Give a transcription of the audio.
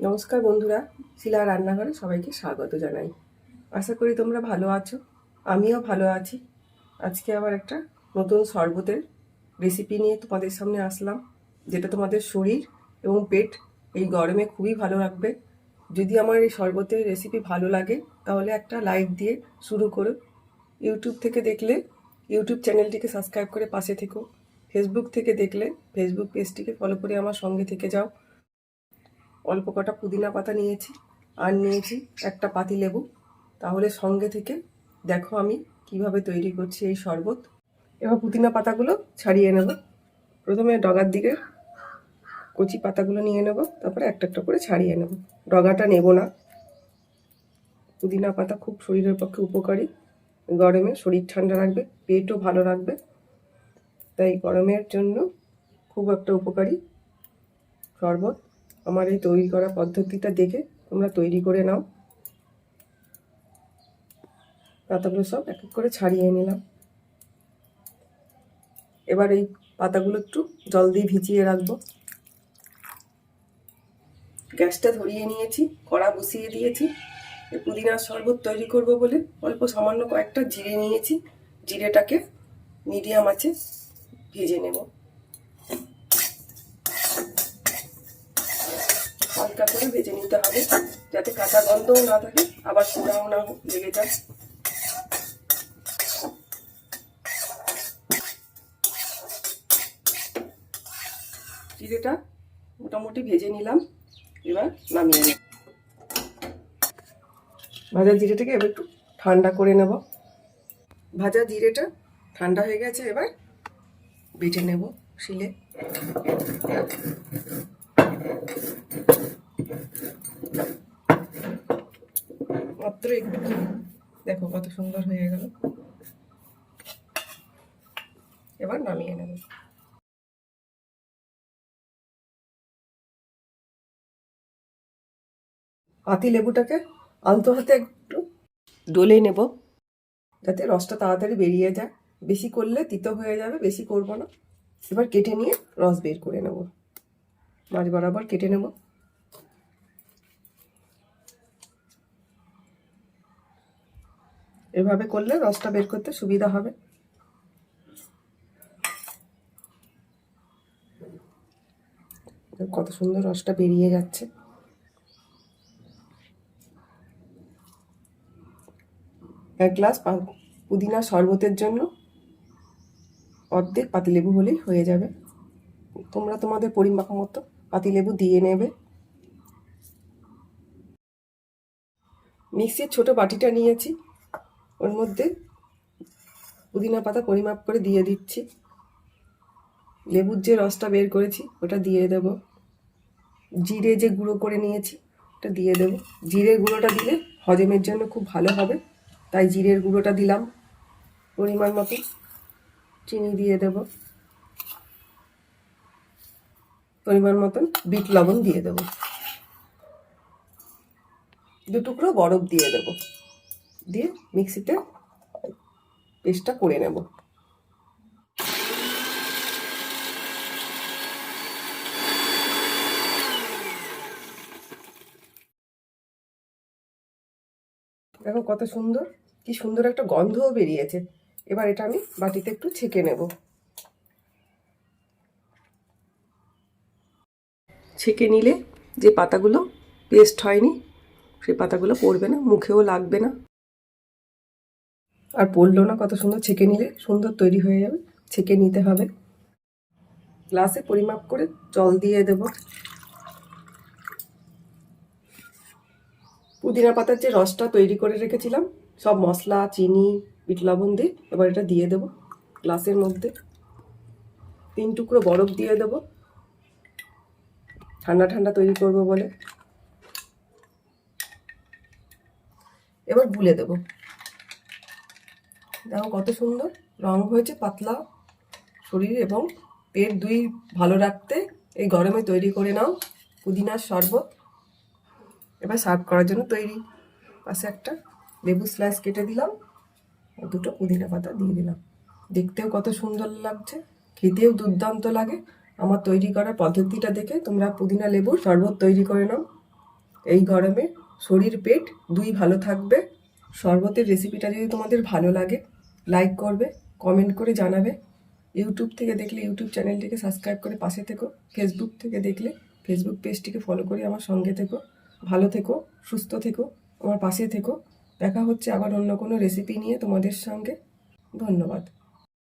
নমস্কার বন্ধুরা, শিলা রান্নাঘরে সবাইকে স্বাগত জানাই। আশা করি তোমরা ভালো আছো, আমিও ভালো আছি। আজকে আবার একটা নতুন শরবতের রেসিপি নিয়ে তোমাদের সামনে আসলাম, যেটা তোমাদের শরীর এবং পেট এই গরমে খুবই ভালো রাখবে। যদি আমার এই শরবতের রেসিপি ভালো লাগে, তাহলে একটা লাইক দিয়ে শুরু করো। ইউটিউব থেকে দেখলে ইউটিউব চ্যানেলটিকে সাবস্ক্রাইব করে পাশে থেকো। ফেসবুক থেকে দেখলে ফেসবুক পেজটিকে ফলো করে আমার সঙ্গে থেকে যাও। অল্প কটা পুদিনা পাতা নিয়েছি, আর নিয়েছি একটা পাতি লেবু। তাহলে সঙ্গে থেকে দেখো আমি কীভাবে তৈরি করছি এই শরবত। এবার পুদিনা পাতাগুলো ছাড়িয়ে নেব। প্রথমে ডগার দিকে কচি পাতাগুলো নিয়ে নেব, তারপরে একটা একটা করে ছাড়িয়ে নেব। ডগাটা নেব না। পুদিনা পাতা খুব শরীরের পক্ষে উপকারী। গরমে শরীর ঠান্ডা রাখবে, পেটও ভালো রাখবে। তাই গরমের জন্য খুব একটা উপকারী শরবত। আমার এই তৈরি করা পদ্ধতিটা দেখে তোমরা তৈরি করে নাও। পাতাগুলো সব এক এক করে ছাড়িয়ে নিলাম। এবার এই পাতাগুলো একটু জল দিয়ে ভিজিয়ে রাখব। গ্যাসটা ধরিয়ে নিয়েছি, কড়া বসিয়ে দিয়েছি। পুদিনার শরবত তৈরি করব বলে অল্প সামান্য কয়েকটা জিরে নিয়েছি। জিরেটাকে মিডিয়াম আছে ভেজে নেব। হালকা করে ভেজে নিতে হবে, যাতে কাঁচা গন্ধও না থাকে, আবার পোড়াও না লেগে যায়। জিরেটা মোটামুটি ভেজে নিলাম, এবার নামিয়ে নেব। ভাজা জিরেটাকে এবার একটু ঠান্ডা করে নেব। ভাজা জিরেটা ঠান্ডা হয়ে গেছে, এবার বেটে নেব শিলে। মাত্র দেখো কত সুন্দর হয়ে গেল। এবার নামিয়ে নেব। পাতি লেবুটাকে আলতো হাতে একটু ডলে নেব। যাতে রসটা তাড়াতাড়ি বেরিয়ে যায়। বেশি করলে তিতো হয়ে যাবে, বেশি করব না। এবার কেটে নিয়ে রস বের করে নেব। মাছ বরাবর কেটে নেব। এভাবে করলে রসটা বের করতে সুবিধা হবে। কত সুন্দর রসটা বেরিয়ে যাচ্ছে। এক গ্লাস পুদিনা শরবতের জন্য অর্ধেক পাতিলেবু হলেই হয়ে যাবে। তোমরা তোমাদের পরিমাপ মতো পাতিলেবু দিয়ে নেবে। মিক্সির ছোট বাটিটা নিয়েছি। ওর মধ্যে পুদিনা পাতা পরিমাপ করে দিয়ে দিচ্ছি। লেবুর যে রসটা বের করেছি, ওটা দিয়ে দেব। জিরে যে গুঁড়ো করে নিয়েছি, ওটা দিয়ে দেব। জিরের গুঁড়োটা দিলে হজমের জন্য খুব ভালো হবে, তাই জিরের গুঁড়োটা দিলাম। পরিমাণ মতো চিনি দিয়ে দেব। পরিমাণ মতন বিট লবণ দিয়ে দেব। দু টুকরো বরফ দিয়ে দেব। দিয়ে মিক্সিতে পেস্টটা করে নেব। দেখো কত সুন্দর, কি সুন্দর একটা গন্ধও বেরিয়েছে। এবার এটা আমি বাটিতে একটু ছেঁকে নেব। ছেঁকে নিলে যে পাতাগুলো পেস্ট হয়নি সেই পাতাগুলো পড়বে না, মুখেও লাগবে না। আর পড়ল না কত সুন্দর ছেঁকে নিলে, সুন্দর তৈরি হয়ে যাবে, ছেঁকে নিতে হবে। গ্লাসে পরিমাপ করে জল দিয়ে দেব। পুদিনা পাতার যে রসটা তৈরি করে রেখেছিলাম, সব মশলা, চিনি, বিট লবণ দিয়ে এবার এটা দিয়ে দেব গ্লাসের মধ্যে। তিন টুকরো বরফ দিয়ে দেব। ঠান্ডা ঠান্ডা তৈরি করব বলে। এবার গুলে দেব। দেখো কত সুন্দর। রং হয়েছে পাতলা শরীর এবং পেট দুই ভালো রাখতে এই গরমে তৈরি করে নাও পুদিনার শরবত। এবার সার্ভ করার জন্য তৈরি পাশে একটা লেবু স্লাইস কেটে দিলাম দুটো পুদিনা পাতা দিয়ে দিলাম। দেখতেও কত সুন্দর লাগছে, খেতেও দুর্দান্ত লাগে। আমার তৈরি করার পদ্ধতিটা দেখে তোমরা পুদিনা লেবুর শরবত তৈরি করে নাও। এই গরমে শরীর, পেট দুই ভালো থাকবে। শরবতের রেসিপিটা যদি তোমাদের ভালো লাগে লাইক করবে কমেন্ট করে জানাবে। ইউটিউব থেকে দেখলে ইউটিউব চ্যানেলটিকে সাবস্ক্রাইব করে পাশে থেকো। ফেসবুক থেকে দেখলে ফেসবুক পেজটিকে ফলো করে আমার সঙ্গে থেকো। ভালো থেকো, সুস্থ থেকো, আমার পাশে থেকো। দেখা হচ্ছে আবার অন্য কোনো রেসিপি নিয়ে তোমাদের সঙ্গে। ধন্যবাদ।